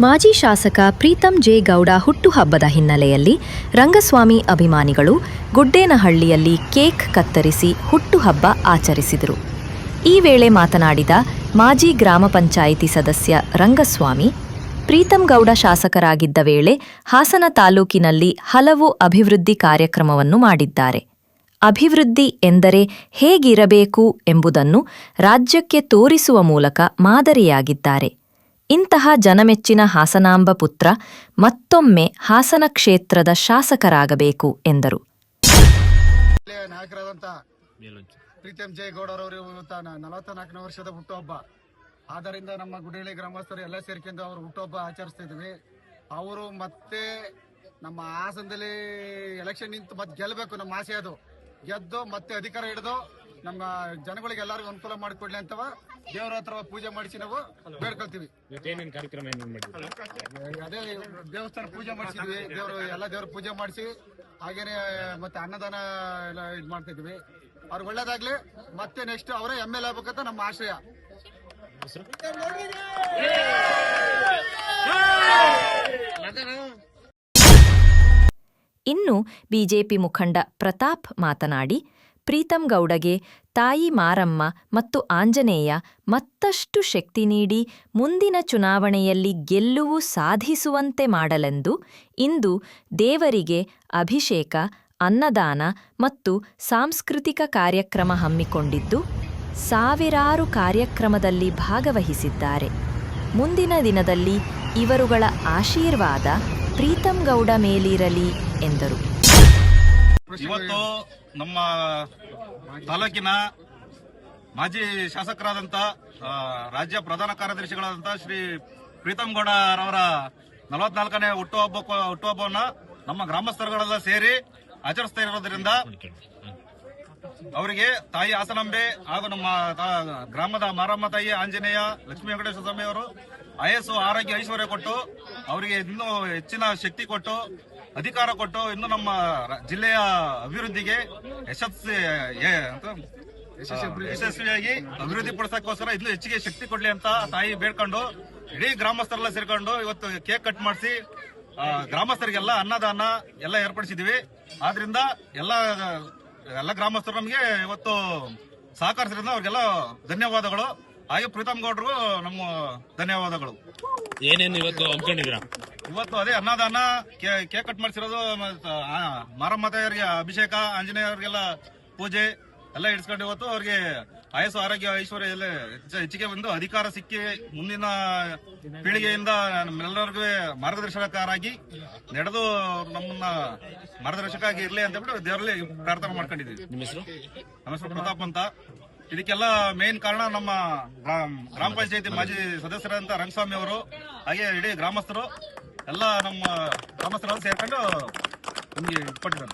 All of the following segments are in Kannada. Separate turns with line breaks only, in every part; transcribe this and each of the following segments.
ಮಾಜಿ ಶಾಸಕ ಪ್ರೀತಂ ಜೆ ಗೌಡ ಹುಟ್ಟುಹಬ್ಬದ ಹಿನ್ನೆಲೆಯಲ್ಲಿ ರಂಗಸ್ವಾಮಿ ಅಭಿಮಾನಿಗಳು ಗುಡ್ಡೇನಹಳ್ಳಿಯಲ್ಲಿ ಕೇಕ್ ಕತ್ತರಿಸಿ ಹುಟ್ಟುಹಬ್ಬ ಆಚರಿಸಿದರು. ಈ ವೇಳೆ ಮಾತನಾಡಿದ ಮಾಜಿ ಗ್ರಾಮ ಪಂಚಾಯಿತಿ ಸದಸ್ಯ ರಂಗಸ್ವಾಮಿ, ಪ್ರೀತಂ ಗೌಡ ಶಾಸಕರಾಗಿದ್ದ ವೇಳೆ ಹಾಸನ ತಾಲೂಕಿನಲ್ಲಿ ಹಲವು ಅಭಿವೃದ್ಧಿ ಕಾರ್ಯಕ್ರಮವನ್ನು ಮಾಡಿದ್ದಾರೆ. ಅಭಿವೃದ್ಧಿ ಎಂದರೆ ಹೇಗಿರಬೇಕು ಎಂಬುದನ್ನು ರಾಜ್ಯಕ್ಕೆ ತೋರಿಸುವ ಮೂಲಕ ಮಾದರಿಯಾಗಿದ್ದಾರೆ. ಇಂತಹ ಜನಮೆಚ್ಚಿನ ಹಾಸನಾಂಬ ಪುತ್ರ ಮತ್ತೊಮ್ಮೆ ಹಾಸನ ಕ್ಷೇತ್ರದ ಶಾಸಕರಾಗಬೇಕು, ಎಂದರು.
ಜಿಲ್ಲೆಯ ನಾಯಕರಾದಂಥ ಪ್ರೀತಮ್ ಜೈ ಗೌಡರವರು ಇವತ್ತ ನಲವತ್ತ ನಾಲ್ಕನೇ ವರ್ಷದ ಹುಟ್ಟುಹಬ್ಬ. ಆದ್ದರಿಂದ ನಮ್ಮ ಗುಡಿಹಳ್ಳಿ ಗ್ರಾಮಸ್ಥರು ಎಲ್ಲ ಸೇರ್ಕೊಂಡು ಅವರು ಹುಟ್ಟುಹಬ್ಬ ಆಚರಿಸ್ತಿದ್ವಿ. ಅವರು ಮತ್ತೆ ನಮ್ಮ ಹಾಸನದಲ್ಲಿ ಎಲೆಕ್ಷನ್ ನಿಂತು ಮತ್ತೆ ಗೆಲ್ಲಬೇಕು ನಮ್ಮ ಆಸೆ ಅದು. ಗೆದ್ದು ಮತ್ತೆ ಅಧಿಕಾರ ಹಿಡಿದು ನಮ್ಮ ಜನಗಳಿಗೆ ಎಲ್ಲರಿಗೂ ಅನುಕೂಲ ಮಾಡಿಕೊಡ್ಲಿ ಅಂತವ ದೇವರ ಹತ್ರ ಪೂಜೆ ಮಾಡಿಸಿ ನಾವು ಬೇಡ್ಕೊಳ್ತೀವಿ.
ಕಾರ್ಯಕ್ರಮ
ಅದೇ ದೇವಸ್ಥಾನ ಪೂಜೆ ಮಾಡಿಸಿದ್ವಿ ದೇವರು ಎಲ್ಲ ದೇವ್ರ ಪೂಜೆ ಮಾಡಿಸಿ ಹಾಗೇನೆ ಮತ್ತೆ ಅನ್ನದಾನ ಎಲ್ಲ ಇದು ಮಾಡ್ತಾ ಇದ್ವಿ ಅವ್ರಿಗೆ ಒಳ್ಳೇದಾಗ್ಲಿ ಮತ್ತೆ ನೆಕ್ಸ್ಟ್ ಅವರೇ ಎಂ ಎಲ್ ಆಗ್ಬೇಕಂತ ನಮ್ಮ ಆಶಯ
ಇನ್ನು ಬಿಜೆಪಿ ಮುಖಂಡ ಪ್ರತಾಪ್ ಮಾತನಾಡಿ ಪ್ರೀತಂ ಗೌಡಗೆ, ತಾಯಿ ಮಾರಮ್ಮ ಮತ್ತು ಆಂಜನೇಯ ಮತ್ತಷ್ಟು ಶಕ್ತಿ ನೀಡಿ ಮುಂದಿನ ಚುನಾವಣೆಯಲ್ಲಿ ಗೆಲ್ಲುವು ಸಾಧಿಸುವಂತೆ ಮಾಡಲೆಂದು ಇಂದು ದೇವರಿಗೆ ಅಭಿಷೇಕ, ಅನ್ನದಾನ ಮತ್ತು ಸಾಂಸ್ಕೃತಿಕ ಕಾರ್ಯಕ್ರಮ ಹಮ್ಮಿಕೊಂಡಿದ್ದು ಸಾವಿರಾರು ಕಾರ್ಯಕ್ರಮದಲ್ಲಿ ಭಾಗವಹಿಸಿದ್ದಾರೆ. ಮುಂದಿನ ದಿನದಲ್ಲಿ ಇವರುಗಳ ಆಶೀರ್ವಾದ ಪ್ರೀತಂ ಗೌಡ ಮೇಲಿರಲಿ ಎಂದರು.
ಇವತ್ತು ನಮ್ಮ ತಾಲೂಕಿನ ಮಾಜಿ ಶಾಸಕರಾದಂತ ರಾಜ್ಯ ಪ್ರಧಾನ ಕಾರ್ಯದರ್ಶಿಗಳಾದಂಥ ಶ್ರೀ ಪ್ರೀತಮ್ ಗೌಡರವರ ನಲವತ್ನಾಲ್ಕನೇ ಹುಟ್ಟುಹಬ್ಬ ಹುಟ್ಟುಹಬ್ಬವನ್ನ ನಮ್ಮ ಗ್ರಾಮಸ್ಥರುಗಳೆಲ್ಲ ಸೇರಿ ಆಚರಿಸ್ತಾ ಇರೋದ್ರಿಂದ ಅವರಿಗೆ ತಾಯಿ ಆಸನಂಬೆ ಹಾಗೂ ನಮ್ಮ ಗ್ರಾಮದ ಮಾರಮ್ಮ ತಾಯಿ ಆಂಜನೇಯ ಲಕ್ಷ್ಮೀ ವೆಂಕಟೇಶ್ವರ ಸ್ವಾಮಿ ಅವರು ಆಯಸ್ಸು ಆರೋಗ್ಯ ಐಶ್ವರ್ಯ ಕೊಟ್ಟು ಅವರಿಗೆ ಇನ್ನೂ ಹೆಚ್ಚಿನ ಶಕ್ತಿ ಕೊಟ್ಟು ಅಧಿಕಾರ ಕೊಟ್ಟು ಇನ್ನು ನಮ್ಮ ಜಿಲ್ಲೆಯ ಅಭಿವೃದ್ಧಿಗೆ ಯಶಸ್ವಿ ಯಶಸ್ವಿಯಾಗಿ ಅಭಿವೃದ್ಧಿ ಪಡಿಸಕ್ಕೋಸ್ಕರ ಇನ್ನೂ ಹೆಚ್ಚಿಗೆ ಶಕ್ತಿ ಕೊಡ್ಲಿ ಅಂತ ತಾಯಿ ಬೇಡ್ಕೊಂಡು, ಇಡೀ ಗ್ರಾಮಸ್ಥರೆಲ್ಲ ಸೇರ್ಕೊಂಡು ಇವತ್ತು ಕೇಕ್ ಕಟ್ ಮಾಡಿಸಿ ಗ್ರಾಮಸ್ಥರಿಗೆಲ್ಲ ಅನ್ನದಾನ ಎಲ್ಲ ಏರ್ಪಡಿಸಿದೀವಿ. ಆದ್ರಿಂದ ಎಲ್ಲ ಎಲ್ಲ ಗ್ರಾಮಸ್ಥರು ನಮಗೆ ಇವತ್ತು ಸಹಕರಿಸಿದ್ರಿಂದ ಅವ್ರಿಗೆಲ್ಲ ಧನ್ಯವಾದಗಳು. ಹಾಗೆ ಪ್ರೀತಮ್ ಗೌಡ್ರು ನಮ್ಮ ಧನ್ಯವಾದಗಳು.
ಏನೇನು ಇವತ್ತು ಹಮ್ಮಿಕೊಂಡಿದ್ದೀರಾ?
ಇವತ್ತು ಅದೇ ಅನ್ನದಾನ ಕೇಕ್ ಕಟ್ ಮಾಡಿಸಿರೋದು ಆ, ಅಭಿಷೇಕ ಆಂಜನೇಯ ಅವರಿಗೆಲ್ಲ ಪೂಜೆ ಎಲ್ಲ ಇಡ್ಸ್ಕೊಂಡು ಇವತ್ತು ಅವ್ರಿಗೆ ಆಯಸ್ಸು ಆರೋಗ್ಯ ಐಶ್ವರ್ಯ ಎಲ್ಲ ಹೆಚ್ಚ- ಹೆಚ್ಚಿಗೆ ಬಂದು ಅಧಿಕಾರ ಸಿಕ್ಕಿ ಮುಂದಿನ ಪೀಳಿಗೆಯಿಂದ ನಮ್ಮೆಲ್ಲರಿಗೂ ಮಾರ್ಗದರ್ಶಕರಾಗಿ ನಡೆದು ನಮ್ಮನ್ನ ಮಾರ್ಗದರ್ಶಕ ಆಗಿ ಇರ್ಲಿ ಅಂತ ಹೇಳ್ಬಿಟ್ಟು ದೇವರಲ್ಲಿ ಪ್ರಾರ್ಥನೆ ಮಾಡ್ಕೊಂಡಿದ್ದೀವಿ.
ನಮ್ಮ ಹೆಸರು
ಪ್ರತಾಪ್ ಅಂತ. ಇದಕ್ಕೆಲ್ಲ ಮೇನ್ ಕಾರಣ ನಮ್ಮ ಗ್ರಾಮ ಪಂಚಾಯತಿ ಮಾಜಿ ಸದಸ್ಯರಾದಂತ ರಂಗಸ್ವಾಮಿ ಅವರು, ಹಾಗೆ ಇಡೀ ಗ್ರಾಮಸ್ಥರು, ಎಲ್ಲ ನಮ್ಮ ಗ್ರಾಮಸ್ಥರು ಸೇರ್ಕೊಂಡು ನಮಗೆ ಕೊಟ್ಟಿದ್ದಾರೆ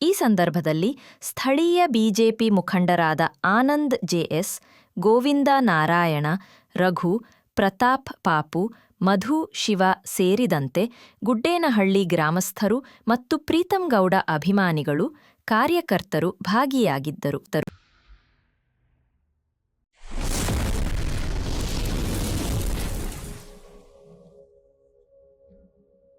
ಈ ಸಂದರ್ಭದಲ್ಲಿ ಸ್ಥಳೀಯ ಬಿಜೆಪಿ ಮುಖಂಡರಾದ ಆನಂದ್ ಜೆಎಸ್, ಗೋವಿಂದ ನಾರಾಯಣ, ರಘು, ಪ್ರತಾಪ್ ಪಾಪು, ಮಧು ಶಿವ ಸೇರಿದಂತೆ ಗುಡ್ಡೇನಹಳ್ಳಿ ಗ್ರಾಮಸ್ಥರು ಮತ್ತು ಪ್ರೀತಂ ಗೌಡ ಅಭಿಮಾನಿಗಳು ಕಾರ್ಯಕರ್ತರು ಭಾಗಿಯಾಗಿದ್ದರು.